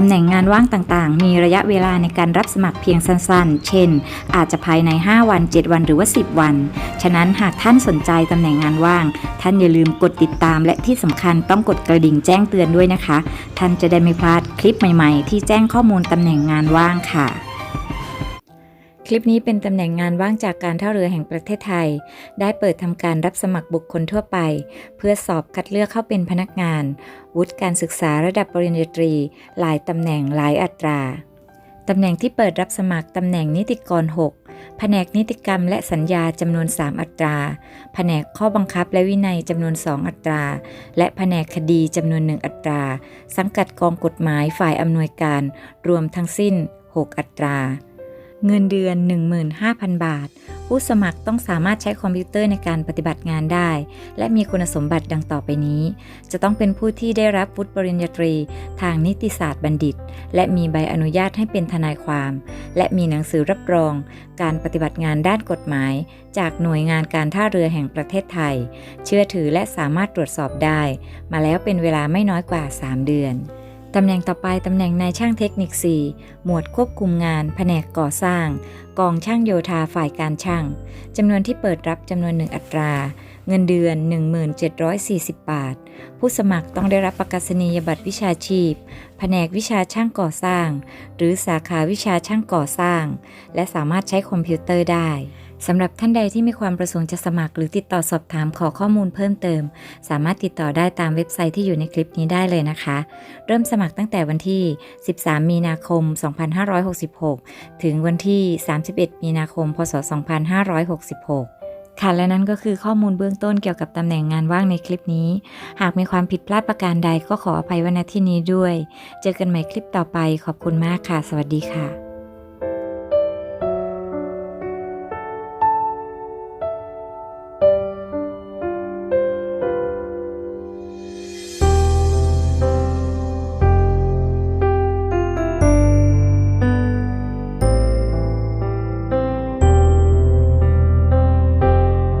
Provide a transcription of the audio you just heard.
ตำแหน่งงานว่างต่างๆ มีระยะเวลาในการรับสมัครเพียงสั้นๆ เช่น อาจจะภายใน 5 วัน 7 วันหรือว่า 10 วัน ฉะนั้นหากท่านสนใจตำแหน่งงานว่าง ท่านอย่าลืมกดติดตาม และที่สำคัญต้องกดกระดิ่งแจ้งเตือนด้วยนะคะ ท่านจะได้ไม่พลาดคลิปใหม่ๆ ที่แจ้งข้อมูลตำแหน่งงานว่างค่ะ คลิปนี้เป็นตำแหน่งงานว่างจากการท่าเรือแห่งประเทศไทย ได้เปิดทำการรับสมัครบุคคลทั่วไป เพื่อสอบคัดเลือกเข้าเป็นพนักงาน วุฒิการศึกษาระดับปริญญาตรี หลายตำแหน่งหลายอัตราตำแหน่งที่เปิดรับสมัครตำแหน่งนิติกร 6 แผนกนิติกรรมและสัญญาจำนวน 3 อัตรา แผนกข้อบังคับและวินัยจำนวน 2 อัตรา และแผนกคดีจำนวน 1 อัตรา สังกัดกองกฎหมายฝ่ายอำนวยการ รวมทั้งสิ้น 6 อัตรา เงินเดือน 15,000 บาท ผู้สมัครต้องสามารถใช้คอมพิวเตอร์ในการปฏิบัติงานได้ และมีคุณสมบัติดังต่อไปนี้ จะต้องเป็นผู้ที่ได้รับวุฒิปริญญาตรี ทางนิติศาสตร์บัณฑิต และมีใบอนุญาตให้เป็นทนายความ และมีหนังสือรับรอง การปฏิบัติงานด้านกฎหมาย จากหน่วยงานการท่าเรือแห่งประเทศไทย เชื่อถือและสามารถตรวจสอบได้ มาแล้วเป็นเวลาไม่น้อยกว่า 3 เดือน ตำแหน่งต่อไปตำแหน่งนายช่างเทคนิค 4 หมวดควบคุมงาน แผนกก่อสร้าง กองช่างโยธาฝ่ายการช่างจำนวนที่เปิดรับจำนวนหนึ่งอัตรา เงินเดือน 1740 บาท ผู้สมัครต้องได้รับประกาศนียบัตรวิชาชีพ แผนกวิชาช่างก่อสร้าง หรือสาขาวิชาช่างก่อสร้าง และสามารถใช้คอมพิวเตอร์ได้สำหรับท่านใดที่มีความประสงค์จะสมัครหรือติดต่อสอบถามขอข้อมูลเพิ่มเติม สามารถติดต่อได้ตามเว็บไซต์ที่อยู่ในคลิปนี้ได้เลยนะคะ เริ่มสมัครตั้งแต่วันที่ 13 มีนาคม 2566 ถึงวันที่ 31 มีนาคม พศ 2566 ค่ะและนั่นก็คือข้อมูลเบื้องต้นเกี่ยวกับตำแหน่งงานว่างในคลิปนี้ หากมีความผิดพลาดประการใดก็ขออภัยไว้ณที่นี้ด้วย เจอกันใหม่คลิปต่อไปขอบคุณมากค่ะ สวัสดีค่ะ